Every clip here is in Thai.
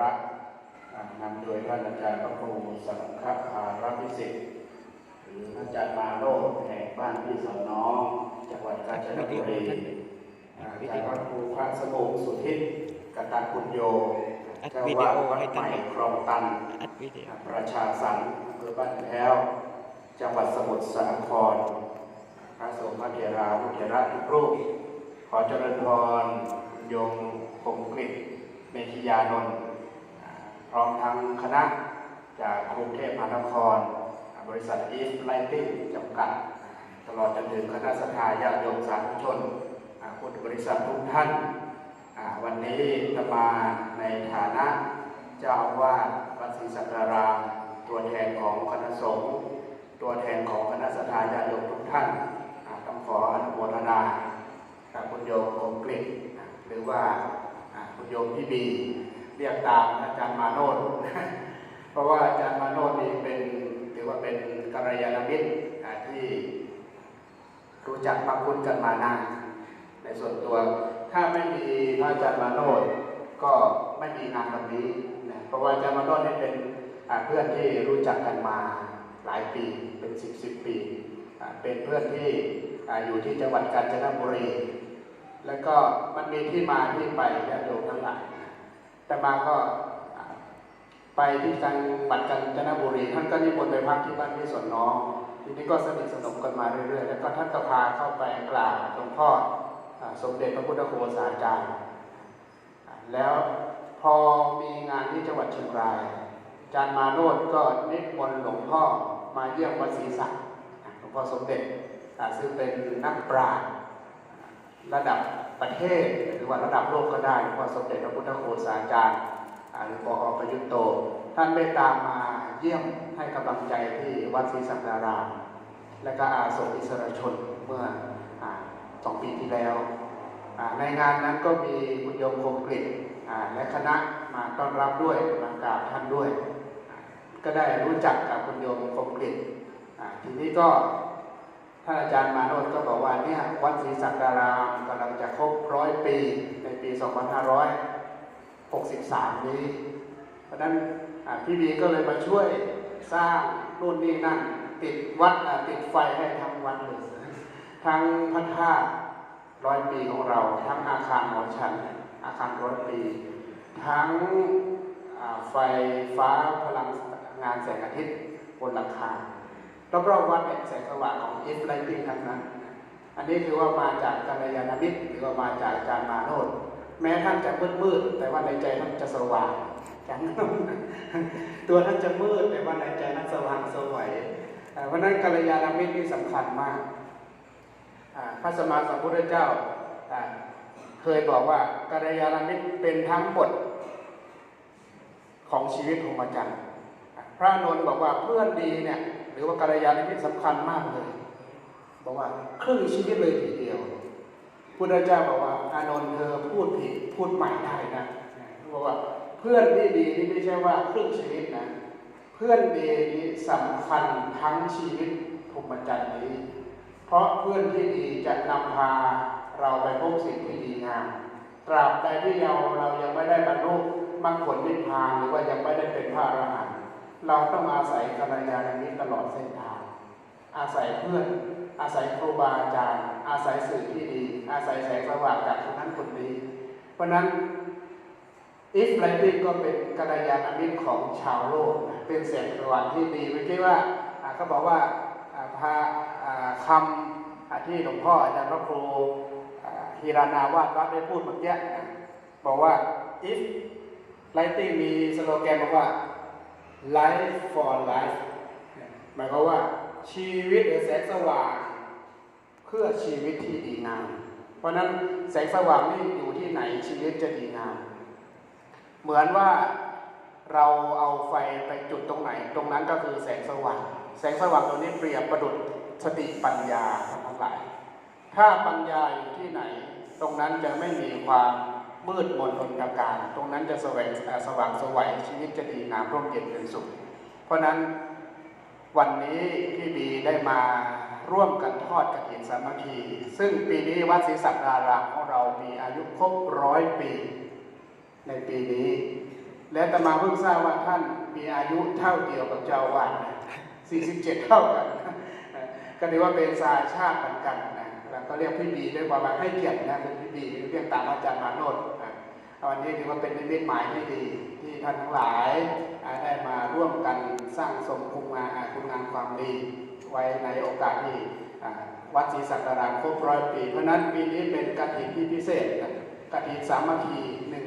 ระนำโดยท่านอาจารย์พระครูสังฆภารพิสิทธิ์หรืออาจารย์มาโลแห่งบ้านพี่สอนน้อง จังหวัดกาญจนบุรีอาจารย์พระครูพระสมุงสุทิศกตัญปุญโยเจ้าวาดวัดใหม่คลองตัน ประชาสันต์อำเภอบ้านแพ้ว จังหวัดสมุทรสาคร พระสงฆ์พระเถราพุทธระทุกรูป ขอเจริญพรยมคมกริตเมธิยานนท์ ร้อมทั้งคณะจากกรุงเทพมหานคร บริษัทอีฟไลติ้งจำกัด ตลอดจนถึงคณะสัตยาญาติโยมสาธุชนอ่าพุทธบริษัททุกท่าน วันนี้จะมาในฐานะเจ้าอาวาสวัดศรีสักการามตัวแทนของคณะสงฆ์ตัวแทนของคณะสัตยาญาติโยมทุกท่านต้องขออนุโมทนากับคุณโยมคมกฤษอ่าหรือว่าอ่าคุณโยมพี่บี เรียกตามอาจารย์มาโนดเพราะว่าอาจารย์มาโนดนี่เป็นถือว่าเป็นกัลยาณมิตรที่รู้จักมาคุ้นกันมานานในส่วนตัว ถ้าไม่มีพระอาจารย์มาโนดก็ไม่มีงานวันนี้นะเพราะว่าอาจารย์มาโนดนี่เป็นเพื่อนที่รู้จักกันมาหลายปีเป็นสิบสิบปี เป็นเพื่อนที่อยู่ที่จังหวัดกาญจนบุรี แล้วก็มันมีที่มาที่ไปญาติโยมทั้งหลาย แต่มาก็ไปที่จังหวัดกาญจนบุรีท่านก็นิมนต์ไปพักที่บ้านที่สนน้อง ทีนี้ก็สนิทสนมกันมาเรื่อยๆ แล้วก็ท่านก็พาเข้าไปกราบหลวงพ่อสมเด็จพระพุทธโฆษาจารย์ แล้วพอมีงานที่จังหวัดเชียงรายจารย์มาโนดก็นิมนต์หลวงพ่อมาเยี่ยมวัดศรีสักหลวงพ่อสมเด็จซึ่งเป็นนักปราชญ์อ่า ระดับประเทศหรือว่าระดับโลกก็ได้หลวงพ่อสมเด็จพระพุทธโฆษาจารย์หรือปออประยุทธ์โต ท่านเมตตามาเยี่ยมให้กำลังใจที่วัดศรีสักการามและก็อาสมอิสรชนเมื่ออสองปีที่แล้ว ในงานนั้นก็มีคุณโยมคมกริตอ่าและคณะมาต้อนรับด้วยมากราบท่านด้วย ก็ได้รู้จักกับคุณโยมคมกริตอ่าทีนี้ก็ ท่านอาจารย์มาโนดก็บอกว่าเนี่ยวัดศรีสักการามกำลังจะครบร้อยปีในปี 2563 นี้ เพราะฉะนั้นพี่บีก็เลยมาช่วยสร้างนู่นนี่นั่น ติดวัดติดไฟให้ทั้งวัดเลยทั้งพระธาตุร้อยปีของเรา ทั้งอาคารหอฉัน อาคารร้อยปี ทั้งไฟฟ้าพลังงานแสงอาทิตย์บนหลังคา รอบๆวัดเป็นแสงสว่างของอิฟไลติ้งทั้งนั้น อันนี้คือว่ามาจากกัลยาณมิตรหรือว่ามาจากอาจารย์มาโนดแม้ท่านจะมืดๆแต่ว่าในใจท่านจะสว่างจังตัวท่านจะมืดแต่ว่าในใจท่านสว่างสวัยเพราะนั้นกัลยาณมิตรนี่สำคัญมากพระสมมาสัมพุทธเจ้าเคยบอกว่ากัลยาณมิตรเป็นทั้งบทของชีวิตของอาจารย์อ่าพระนนท์บอกว่าเพื่อนดีเนี่ย รือว่ากัลยาณมิตรสำคัญมากเลยบอกว่าครึ่งชีวิตเลยทีเดียวพุทธเจ้าบอกว่า อานนท์เธอพูดผิดพูดใหม่ได้นะบอกว่าเพื่อนที่ดีนี่ไม่ใช่ว่าครึ่งชีวิตนะ เพื่อนดีนี้สำคัญทั้งชีวิตพรหมจรรย์นี้ เพราะเพื่อนที่ดีจะนำพาเราไปพบสิ่งที่ดีงามตราบใดที่เราเรายังไม่ได้บรรลุมรรคผลนิพพานหรือว่ายังไม่ได้เป็นพระอรหันต์ เราต้องอาศัยกัลยาณมิตรตลอดเส้นทาง อาศัยเพื่อน อาศัยครูบาอาจารย์ อาศัยสื่อที่ดี อาศัยแสงสว่างจากคนนั้นคนนี้ เพราะนั้นอิฟไลติก็เป็นกัลยาณมิตรของชาวโลก เป็นแสงสว่างที่ดีไม่ใช่ว่าเขาบอกว่าพาอ่าคำที่หลวงพ่ออาจารย์พระครูฮีรานาวาดวัดได้พูดเมื่อกี้นะบอกว่า if lighting มีสโลแกนบอกว่า life for life หมายความว่าชีวิตหรือแสงสว่างเพื่อชีวิตที่ดีงาม เพราะนั้นแสงสว่างนี่อยู่ที่ไหนชีวิตจะดีงาม เหมือนว่าเราเอาไฟไปจุดตรงไหน ตรงนั้นก็คือแสงสว่าง แสงสว่างตัวนี้เปรียบประดุจสติปัญญาทั้งหลาย ถ้าปัญญาอยู่ที่ไหน ตรงนั้นจะไม่มีความ มืดมนทนตการ ตรงนั้นจะสว่างสว่างสวัยชีวิตจะดีงามร่มเย็นเป็นสุข เพราะนั้นวันนี้พี่บีได้มาร่วมกันทอดกฐินสามัคคี ซึ่งปีนี้วัดศรีสักการามของเรามีอายุครบร้อยปี ในปีนี้ และตมาเพิ่งทราบว่าท่านมีอายุเท่าเดียวกับเจ้าวาด47 เท่ากันนะก็ถือว่าเป็นสายชาติเหมือนกันนะแล้วก็เรียกพี่บีด้วยความให้เกียรตินะเป็นพี่บีเรียกตามอาจารย์มาโนด วันนี้ถือว่าเป็นนิมิตหมายที่ดีที่ท่านทั้งหลายได้มาร่วมกันสร้างสมคุณงามาคุณงามความดีไว้ในโอกาสที่วัดศรีสักการามครบร้อยปี เพราะนั้นปีนี้เป็นกฐินที่พิเศษนะกฐินสามัคคี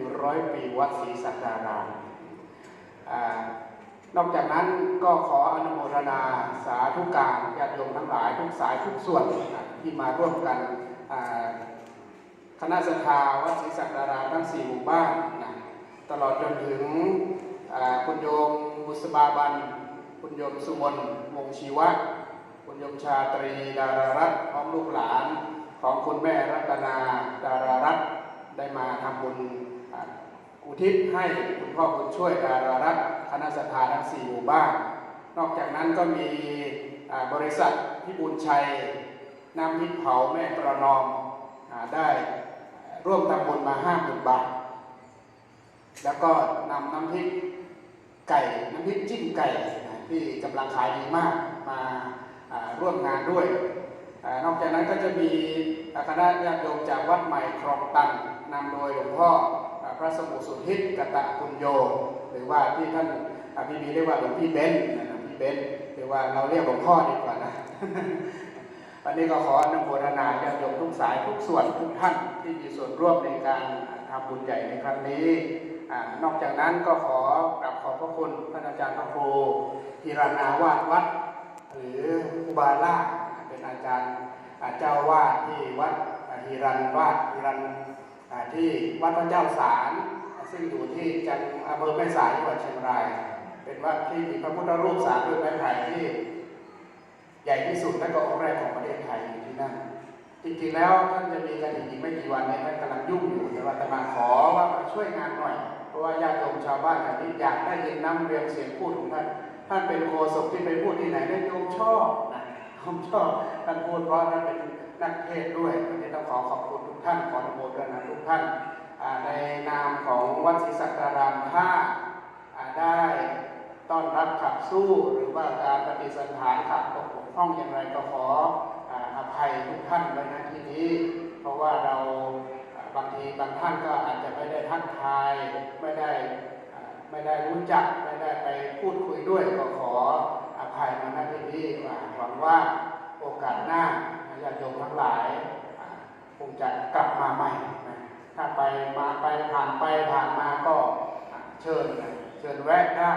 100ปีวัดศรีสักการามอ่านอกจากนั้นก็ขออนุโมทนาสาธุการญาติโยมทั้งหลายทุกสายทุกส่วนที่มาร่วมกัน คณะสัทธาวัดศรีสักการาทั้งสี่หมู่บ้านนะตลอดจนถึงคุณโยมบุษบาบัน คุณโยมสุมนวงศ์ชีวะ คุณโยมชาตรีดารารัตน์พร้อมลูกหลานของคุณแม่รัตนาดารารัตน์ได้มาทำบุญอุทิศให้คุณพ่อคุณช่วยดารารัตน์คณะสัทธาทั้งสี่หมู่บ้าน นอกจากนั้นก็มีบริษัทพิบูลชัยน้ำพริกเผาแม่ประนอมได้ ร่วมทำบุญมาห้าหมื่นบาท แล้วก็นำน้ำพริกไก่ น้ำพริกจิ้มไก่ที่กำลังขายดีมากมาร่วมงานด้วยอนอกจากนั้นก็จะมีคณะญาติโยมจากวัดใหม่ครองตันนำโดยหลวงพ่อพระสมุทรสุทธิกตะคุณโย หรือว่าที่ท่านอ่าพี่บีเรียกว่าหลวงพี่เบนซ์นะพี่เบนซ์หรือว่าเราเรียกหลวงพ่อดีกว่านะ วันนี้ก็ขออนุโมทนาญาติโยมทุกสายทุกส่วนทุกท่านที่มีส่วนร่วมในการทำบุญใหญ่ในครั้งนี้อนอกจากนั้นก็ขอกราบขอบพระคุณท่านอาจารย์พระครูธีรนาวาสวัด หรืออุบาล่าเป็นอาจารย์เจ้าวาดที่วัดอิรันวาดฮิรันที่วัดพระเจ้าสารซึ่งอยู่ที่จังอำเภอแม่สายจังหวัดเชียงราย เป็นวัดที่มีพระพุทธรูปสามด้วยไม้ไผ่ที่ ใหญ่ที่สุดและก็องค์แรกของประเทศไทยอยู่ที่นั่น จริงๆแล้วท่านจะมีกันอีกไม่กี่วันนี้ท่านกำลังยุ่งอยู่แต่ว่าอาตมาขอว่ามาช่วยงานหน่อย เพราะว่าญาติโยมชาวบ้านแถวนี้อยากได้ยินน้ำเรียงเสียงพูดของท่าน ท่านเป็นโฆษกที่ไปพูดที่ไหนได้โยมชอบนะผมชอบท่านพูดเพราะท่านเป็นนักเทศด้วยวันนี้ต้องขอขอบคุณทุกท่านขออนุโมทนาทุกท่านในนามของวัดศรีสักการามถ้าได้ ต้อนรับขับสู้หรือว่าการปฏิสันฐานขัดตกบกพร่องอย่างไรก็ขออภัยทุกท่านไว้ณที่นี้ เพราะว่าเราบางทีบางท่านก็อาจจะไม่ได้ทักทายไม่ได้ไม่ได้รู้จักไม่ได้ไปพูดคุยด้วยก็ขออภัยมาณที่นี้หวังว่าโอกาสหน้าญาติโยมทั้งหลายคงจะกลับมาใหม่นะถ้าไปมาไปผ่านไปผ่านมาก็เชิญเชิญแวะได้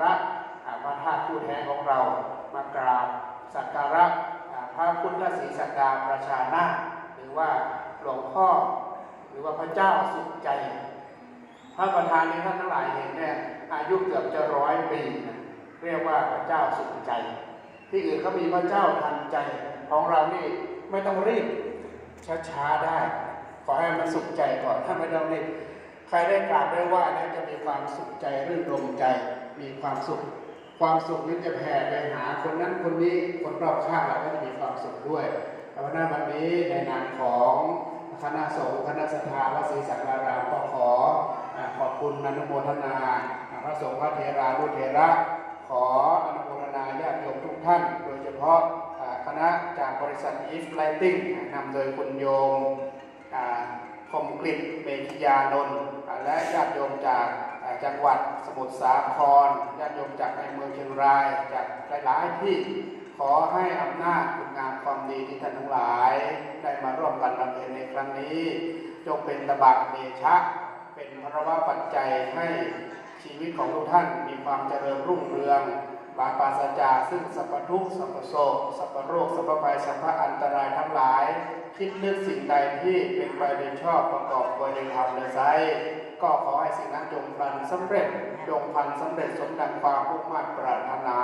กาบสักการะพระธาตุผู้แท้ของเรามากราบสักการะพระพุทธศรีสักดาประชานาหรือว่าหลวงพ่อหรือว่าพระเจ้าสุขใจ พระประธานนี้ท่านทั้งหลายเห็นเนี่ยอายุเกือบจะร้อยปีนะเรียกว่าพระเจ้าสุขใจ ที่อื่นเขามีพระเจ้าทันใจของเรานี่ไม่ต้องรีบช้าๆได้ ขอให้มันสุขใจก่อนถ้าไม่ต้องรีบใครได้กราบได้ไหว่าเนี่ยจะมีความสุขใจรื่นรมใจ มีความสุข ความสุขนี้จะแผ่ไปหาคนนั้นคนนี้คนรอบข้างเราก็จะมีความสุขด้วยแต่วันนั้นวันนี้ในนามของคณะสงฆ์คณะสภาวัดศรีสักการามก็ขอขอบคุณอนุโมทนาอ่าพระสงฆ์พระเทรานุเทระ ขออนุโมทนาญาติโยมทุกท่าน โดยเฉพาะคณะจากบริษัท East Lighting นำโดยคุณโยมคมกลิ่นเมธิยานนท์และญาติโยมจาก จังหวัดสมุทรสาครญาติโยมจากในเมืองเชียงราย จากหลายๆที่ขอให้อำนาจคุณงามความดีที่ท่านทั้งหลาย ได้มาร่วมกันบำเพ็ญในครั้งนี้ จงเป็นตบะเดชะ เป็นพระวะปัจจัยให้ชีวิตของทุกท่านมีความเจริญรุ่งเรืองปราปาศจาซึ่งสัพทุกสัพโศกสัพโรคสัพภัยสัพอันตรายทั้งหลาย คิดนึกสิ่งใดที่เป็นไปโดยชอบประกอบไว้ในธรรมและไซ ก็ขอให้สิ่งนั้นจงพลันสำเร็จจงพลันสำเร็จสมดังความมุ่งมั่นปรารถนา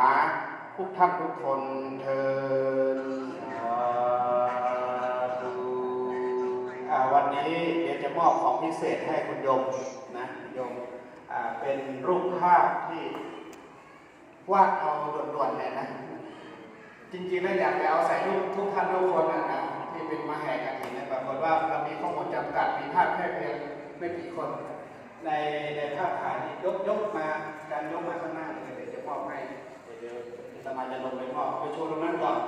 ทุกท่านทุกคนเทินอ่าวันนี้เดี๋ยวจะมอบของพิเศษให้คุณโยมนะคุณโยมอ่าเป็นรูปภาพที่วาดเอาด่วนๆเลยนะ จริงๆแล้วอยากจะเอาใส่รูปทุกท่านทุกคนนะนะที่เป็นมาแห่กันเห็นเนี่ยปรากฏว่าเรามีข้อมูลจำกัดมีภาพแค่เพียงไม่กี่คน ในในภาพถ่ายนี่ยกยกมาการยกมาข้างหน้าเลยเดี๋ยวจะมอบให้เดี๋ยวสมาจะลงไปมอบไปโชว์ตรงนั้นก่อน